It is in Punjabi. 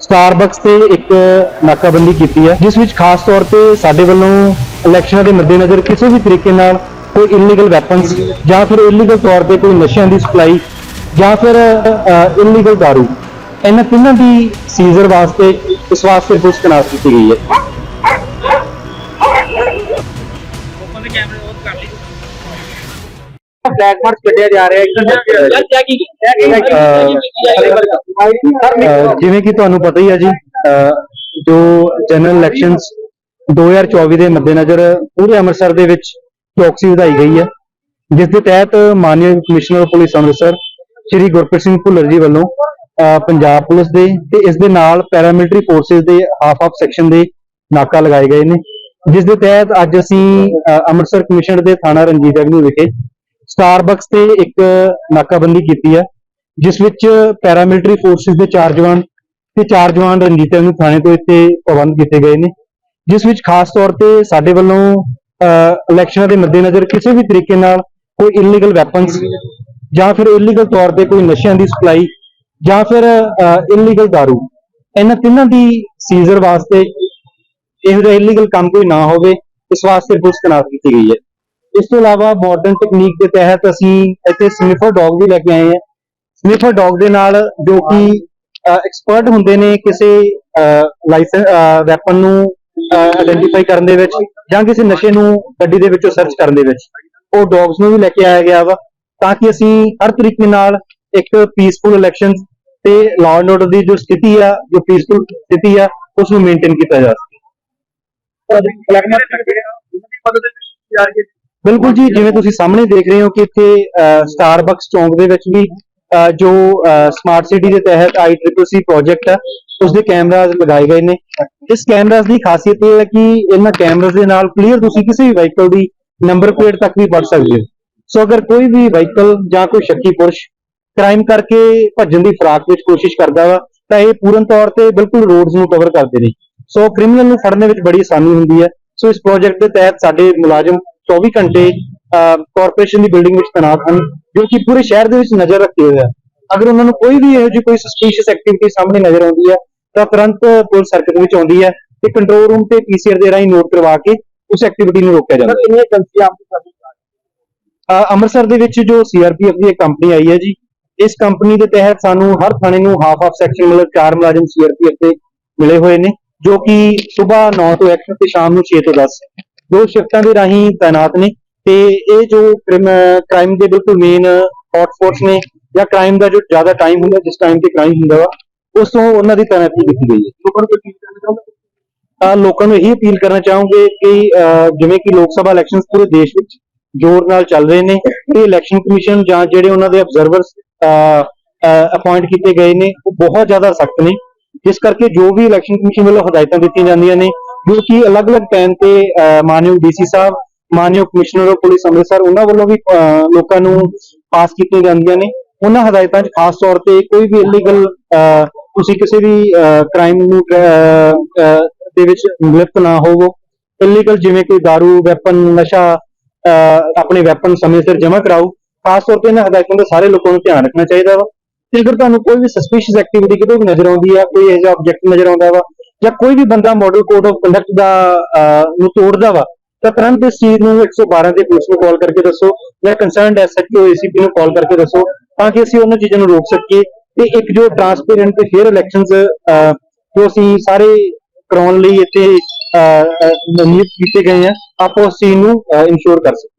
ਸਟਾਰਬਕਸ ਤੇ ਇੱਕ ਨਾਕਾਬੰਦੀ ਕੀਤੀ ਹੈ, ਜਿਸ ਵਿੱਚ ਖਾਸ ਤੌਰ ਤੇ ਸਾਡੇ ਵੱਲੋਂ ਇਲੈਕਸ਼ਨਾਂ ਦੇ ਮੱਦੇਨਜ਼ਰ ਕਿਸੇ ਵੀ ਤਰੀਕੇ ਨਾਲ ਕੋਈ ਇਲੀਗਲ ਵੈਪਨਸ ਜਾਂ ਫਿਰ ਇਲੀਗਲ ਤੌਰ ਤੇ ਕੋਈ ਨਸ਼ਿਆਂ ਦੀ ਸਪਲਾਈ ਜਾਂ ਫਿਰ ਇਲੀਗਲ ਦਾਰੂ, ਇਹਨਾਂ ਤਿੰਨਾਂ ਦੀ ਸੀਜ਼ਰ ਵਾਸਤੇ, ਇਸ ਵਾਸਤੇ ਪੁਲਿਸ ਤੈਨਾਤ ਕੀਤੀ ਗਈ ਹੈ। ਬਲੈਕ ਮਾਰਕ ਕੱਢਿਆ ਜਾ ਰਿਹਾ ਹੈ ਜਿਵੇਂ ਕਿ ਤੁਹਾਨੂੰ ਪਤਾ ਹੀ ਹੈ ਜੀ ਜੋ ਜਨਰਲ ਇਲੈਕਸ਼ਨਸ 2024 ਦੇ ਮੱਦੇਨਜ਼ਰ ਪੂਰੇ ਅੰਮ੍ਰਿਤਸਰ ਦੇ ਵਿੱਚ ਚੌਕਸੀ ਵਧਾਈ ਗਈ ਹੈ। ਜਿਸ ਦੇ ਤਹਿਤ ਮਾਨਯੋਗ ਕਮਿਸ਼ਨਰ ਪੁਲਿਸ ਅੰਮ੍ਰਿਤਸਰ ਸ਼੍ਰੀ ਗੁਰਪ੍ਰੀਤ ਸਿੰਘ ਭੁੱਲਰ ਜੀ ਵੱਲੋਂ ਪੰਜਾਬ ਪੁਲਿਸ ਦੇ ਤੇ ਇਸ ਦੇ ਨਾਲ ਪੈਰਾਮਿਲਟਰੀ ਫੋਰਸਿਸ ਦੇ ਹਾਫ ਹਾਫ ਸੈਕਸ਼ਨ ਦੇ ਨਾਕਾ ਲਗਾਏ ਗਏ ਨੇ। ਜਿਸ ਦੇ ਤਹਿਤ ਅੱਜ ਅਸੀਂ ਅੰਮ੍ਰਿਤਸਰ ਕਮਿਸ਼ਨਰ ਦੇ ਥਾਣਾ ਰਣਜੀਤ ਐਵਨਿਊ ਵਿਖੇ ਸਟਾਰਬਕਸ ਤੇ ਇੱਕ ਨਾਕਾਬੰਦੀ ਕੀਤੀ ਹੈ, ਜਿਸ ਵਿੱਚ ਪੈਰਾਮਿਲਟਰੀ ਫੋਰਸਿਸ ਦੇ ਚਾਰ ਜਵਾਨ ਤੇ ਚਾਰ ਜਵਾਨ ਰਣਜੀਤਾਂ ਨੂੰ ਥਾਣੇ ਤੋਂ ਇੱਥੇ ਪ੍ਰਬੰਧ ਕੀਤੇ ਗਏ ਨੇ, ਜਿਸ ਵਿੱਚ ਖਾਸ ਤੌਰ ਤੇ ਸਾਡੇ ਵੱਲੋਂ ਇਲੈਕਸ਼ਨਾਂ ਦੇ ਮੱਦੇਨਜ਼ਰ ਕਿਸੇ ਵੀ ਤਰੀਕੇ ਨਾਲ ਕੋਈ ਇਲੀਗਲ ਵੈਪਨਸ ਜਾਂ ਫਿਰ ਇਲੀਗਲ ਤੌਰ ਤੇ ਕੋਈ ਨਸ਼ਿਆਂ ਦੀ ਸਪਲਾਈ ਜਾਂ ਫਿਰ ਇਲੀਗਲ ਦਾਰੂ ਇਹਨਾਂ ਤਿੰਨਾਂ ਦੀ ਸੀਜ਼ਰ ਵਾਸਤੇ ਇਹੋ ਜਿਹਾ ਇਲੀਗਲ ਕੰਮ ਕੋਈ ਨਾ ਹੋਵੇ, ਇਸ ਵਾਸਤੇ ਪੁਲਿਸ ਤੈਨਾਤ ਕੀਤੀ ਗਈ ਹੈ। ਇਸ ਤੋਂ ਇਲਾਵਾ ਮਾਡਰਨ ਟੈਕਨੀਕ ਦੇ ਤਹਿਤ ਅਸੀਂ ਇੱਥੇ ਸਨਿਫਰ ਡੌਗ ਵੀ ਲੈ ਕੇ ਆਏ ਹਾਂ। ਸਨਿਫਰ ਡੌਗ ਦੇ ਨਾਲ ਜੋ ਕਿ ਐਕਸਪਰਟ ਹੁੰਦੇ ਨੇ ਕਿਸੇ ਲਾਇਸੈਂਸ ਵੈਪਨ ਨੂੰ ਆਇਡੈਂਟੀਫਾਈ ਕਰਨ ਦੇ ਵਿੱਚ ਜਾਂ ਕਿਸੇ ਨਸ਼ੇ ਨੂੰ ਗੱਡੀ ਦੇ ਵਿੱਚੋਂ ਸਰਚ ਕਰਨ ਦੇ ਵਿੱਚ। ਉਹ ਡੌਗਸ ਨੂੰ ਵੀ ਲੈ ਕੇ ਆਇਆ ਗਿਆ ਵਾ ਤਾਂ ਕਿ ਅਸੀਂ ਹਰ ਤਰੀਕੇ ਨਾਲ ਇੱਕ ਪੀਸਫੁਲ ਇਲੈਕਸ਼ਨ ਤੇ ਲਾਅ ਐਂਡ ਆਰਡਰ ਦੀ ਜੋ ਸਥਿਤੀ ਆ, ਜੋ ਪੀਸਫੁਲ ਸਥਿਤੀ ਆ ਉਸ ਨੂੰ ਮੇਨਟੇਨ ਕੀਤਾ ਜਾ ਸਕੇ। ਬਲੈਕ ਬਿਲਕੁਲ ਜੀ, ਜਿਵੇਂ ਤੁਸੀਂ ਸਾਹਮਣੇ ਦੇਖ ਰਹੇ ਹੋ ਕਿ ਇੱਥੇ ਸਟਾਰਬਕਸ ਚੌਂਕ ਦੇ ਵਿੱਚ ਵੀ ਜੋ ਸਮਾਰਟ ਸਿਟੀ ਦੇ ਤਹਿਤ ਆਈਟ੍ਰਿਪਲ ਪ੍ਰੋਜੈਕਟ ਹੈ ਉਸ ਦੇ ਕੈਮਰਾਜ਼ ਲਗਾਏ ਗਏ ਨੇ। ਇਸ ਕੈਮਰਾਜ਼ ਦੀ ਖਾਸੀਅਤ ਇਹ ਹੈ ਕਿ ਇਹਨਾਂ ਕੈਮਰਾਜ਼ ਦੇ ਨਾਲ ਕਲੀਅਰ ਤੁਸੀਂ ਕਿਸੇ ਵੀ ਵਹੀਕਲ ਦੀ ਨੰਬਰ ਪਲੇਟ ਤੱਕ ਵੀ ਪੜ ਸਕਦੇ ਹੋ। ਸੋ ਅਗਰ ਕੋਈ ਵੀ ਵਹੀਕਲ ਜਾਂ ਕੋਈ ਸ਼ੱਕੀ ਪੁਰਸ਼ ਕ੍ਰਾਈਮ ਕਰਕੇ ਭੱਜਣ ਦੀ ਫਰਾਕ ਵਿੱਚ ਕੋਸ਼ਿਸ਼ ਕਰਦਾ ਵਾ, ਤਾਂ ਇਹ ਪੂਰਨ ਤੌਰ ਤੇ ਬਿਲਕੁਲ ਰੋਡਸ ਨੂੰ ਕਵਰ ਕਰਦੇ ਨੇ। ਸੋ ਕ੍ਰਿਮੀਨਲ ਨੂੰ ਫੜਨ ਵਿੱਚ ਬੜੀ ਆਸਾਨੀ ਹੁੰਦੀ ਹੈ। ਸੋ ਇਸ ਪ੍ਰੋਜੈਕਟ ਦੇ ਤਹਿਤ ਸਾਡੇ ਮੁਲਾਜ਼ਮ 24 ਘੰਟੇ ਕਾਰਪੋਰੇਸ਼ਨ ਦੀ ਬਿਲਡਿੰਗ ਵਿੱਚ ਤੈਨਾਤ ਹਨ ਜੋ ਕਿ ਪੂਰੇ ਸ਼ਹਿਰ ਦੇ ਵਿੱਚ ਨਜ਼ਰ ਰੱਖੇ ਹੋਏ ਆ। ਅਗਰ ਉਹਨਾਂ ਨੂੰ ਕੋਈ ਵੀ ਇਹੋ ਜਿਹੀ ਕੋਈ ਸਸਪੀਸ਼ੀਅਸ ਐਕਟੀਵਿਟੀ ਸਾਹਮਣੇ ਨਜ਼ਰ ਆਉਂਦੀ ਹੈ ਤਾਂ ਤੁਰੰਤ ਪੁਲਿਸ ਹਰਕਤ ਵਿੱਚ ਆਉਂਦੀ ਹੈ ਤੇ ਕੰਟਰੋਲ ਰੂਮ ਤੇ ਪੀਸੀਆਰ ਦੇ ਰਾਹੀਂ ਨੋਟ ਕਰਵਾ ਕੇ ਉਸ ਐਕਟੀਵਿਟੀ ਨੂੰ ਰੋਕਿਆ ਜਾਂਦਾ ਹੈ। ਕਿੰਨੀ ਏਜੰਸੀ ਆਪ ਦੀ ਸਰਵਿਸ ਅ, ਅੰਮ੍ਰਿਤਸਰ ਦੇ ਵਿੱਚ ਜੋ ਸੀਆਰਪੀਐਫ ਦੀ ਇੱਕ ਕੰਪਨੀ ਆਈ ਹੈ ਜੀ ਇਸ ਕੰਪਨੀ ਦੇ ਤਹਿਤ ਸਾਨੂੰ ਹਰ ਥਾਣੇ ਨੂੰ ਹਾਫ ਹਾਫ ਸੈਕਸ਼ਨ ਮਤਲਬ ਚਾਰ ਮੁਲਾਜ਼ਮ ਸੀਆਰਪੀਐਫ ਦੇ ਮਿਲੇ ਹੋਏ ਨੇ ਜੋ ਕਿ ਸਵੇਰ 9 ਤੋਂ 1 ਤੇ ਸ਼ਾਮ ਨੂੰ 6 ਤੋਂ 10 ਦੋ ਸ਼ਿਫਟਾਂ ਦੇ ਰਾਹੀਂ ਤਾਇਨਾਤ ਨੇ ਤੇ ਇਹ ਜੋ ਕ੍ਰਾਈਮ ਦੇ ਬਿਲਕੁਲ ਮੇਨ ਹੌਟ ਸਪੌਟਸ ਨੇ ਜਾਂ ਕ੍ਰਾਈਮ ਦਾ ਜੋ ਜ਼ਿਆਦਾ ਟਾਈਮ ਹੁੰਦਾ ਜਿਸ ਟਾਈਮ ਤੇ ਕ੍ਰਾਈਮ ਹੁੰਦਾ ਵਾ ਉਸ ਤੋਂ ਉਹਨਾਂ ਦੀ ਤਾਇਨਾਤੀ ਕੀਤੀ ਗਈ ਹੈ। ਲੋਕਾਂ ਨੂੰ ਕਰਨਾ ਚਾਹੁੰਦੇ ਲੋਕਾਂ ਨੂੰ ਇਹੀ ਅਪੀਲ ਕਰਨਾ ਚਾਹੂੰਗੇ ਕਿ ਜਿਵੇਂ ਕਿ ਲੋਕ ਸਭਾ ਇਲੈਕਸ਼ਨਸ ਪੂਰੇ ਦੇਸ਼ ਵਿੱਚ ਜ਼ੋਰ ਨਾਲ ਚੱਲ ਰਹੇ ਨੇ ਤੇ ਇਲੈਕਸ਼ਨ ਕਮਿਸ਼ਨ ਜਾਂ ਜਿਹੜੇ ਉਹਨਾਂ ਦੇ ਅਬਜ਼ਰਵਰਸ ਅਪਾਇੰਟ ਕੀਤੇ ਗਏ ਨੇ ਉਹ ਬਹੁਤ ਜ਼ਿਆਦਾ ਸਖਤ ਨੇ। ਜਿਸ ਕਰਕੇ ਜੋ ਵੀ ਇਲੈਕਸ਼ਨ ਕਮਿਸ਼ਨ ਵੱਲੋਂ ਹਦਾਇਤਾਂ ਦਿੱਤੀਆਂ ਜਾਂਦੀਆਂ ਨੇ ਜੋ ਕਿ ਅਲੱਗ-ਅਲੱਗ ਟਾਈਮ ਤੇ ਅਹ ਮਾਨਯੋਗ ਡੀਸੀ ਸਾਹਿਬ ਮਾਨਯੋਗ ਕਮਿਸ਼ਨਰ ਆਫ ਪੁਲਿਸ ਅੰਮ੍ਰਿਤਸਰ ਉਹਨਾਂ ਵੱਲੋਂ ਵੀ ਅਹ ਲੋਕਾਂ ਨੂੰ ਪਾਸ ਕੀਤੀਆਂ ਜਾਂਦੀਆਂ ਨੇ। ਉਹਨਾਂ ਹਦਾਇਤਾਂ 'ਚ ਖਾਸ ਤੌਰ ਤੇ ਕੋਈ ਵੀ ਇਲੀਗਲ ਤੁਸੀਂ ਕਿਸੇ ਵੀ ਕ੍ਰਾਈਮ ਨੂੰ ਦੇ ਵਿੱਚ ਲਿਪਤ ਨਾ ਹੋਵੋ। ਇਲੀਗਲ ਜਿਵੇਂ ਕੋਈ दारू ਵੈਪਨ ਨਸ਼ਾ ਅਹ, ਆਪਣੇ ਵੈਪਨ ਸਮੇਂ ਸਿਰ ਜਮ੍ਹਾਂ ਕਰਾਓ। ਖਾਸ ਤੌਰ ਤੇ ਇਹਨਾਂ ਹਦਾਇਤਾਂ ਦਾ ਸਾਰੇ ਲੋਕਾਂ ਨੂੰ ਧਿਆਨ ਰੱਖਣਾ ਚਾਹੀਦਾ ਵਾ। ਤੇ ਅਗਰ ਤੁਹਾਨੂੰ ਕੋਈ ਵੀ ਸਸਪੀਸ਼ੀਅਸ ਐਕਟੀਵਿਟੀ ਕਿਤੇ ਵੀ ਨਜ਼ਰ ਆਉਂਦੀ ਆ ਕੋਈ ਇਹੋ ਜਿਹਾ ਆਬਜੈਕਟ ਨਜ਼ਰ ਆਉਂਦਾ ਵਾ ਜਾਂ ਕੋਈ ਵੀ ਬੰਦਾ ਮਾਡਲ ਕੋਡ ਆਫ ਕੰਡਕਟ ਦਾ ਨੂੰ ਤੋੜਦਾ ਵਾ, ਤਾਂ ਤੁਰੰਤ ਇਸ ਚੀਜ਼ ਨੂੰ 112 ਦੇ ਪੁਲਿਸ ਨੂੰ ਕਾਲ ਕਰਕੇ ਦੱਸੋ ਜਾਂ ਕੰਸਰਨਡ ਐਸਐਚਓ ਏਸੀਪੀ ਨੂੰ ਕਾਲ ਕਰਕੇ ਦੱਸੋ ਤਾਂ ਕਿ ਅਸੀਂ ਉਹਨਾਂ ਚੀਜ਼ਾਂ ਨੂੰ ਰੋਕ ਸਕੀਏ ਤੇ ਇੱਕ ਜੋ ਟਰਾਂਸਪੇਰੈਂਟ ਤੇ ਫੇਅਰ ਇਲੈਕਸ਼ਨਸ ਜੋ ਅਸੀਂ ਸਾਰੇ ਕਰਾਉਣ ਲਈ ਇੱਥੇ ਨਿਯੁਕਤ ਕੀਤੇ ਗਏ ਆ, ਆਪਾਂ ਉਸ ਚੀਜ਼ ਨੂੰ ਇਨਸ਼ੋਰ ਕਰ ਸਕੀਏ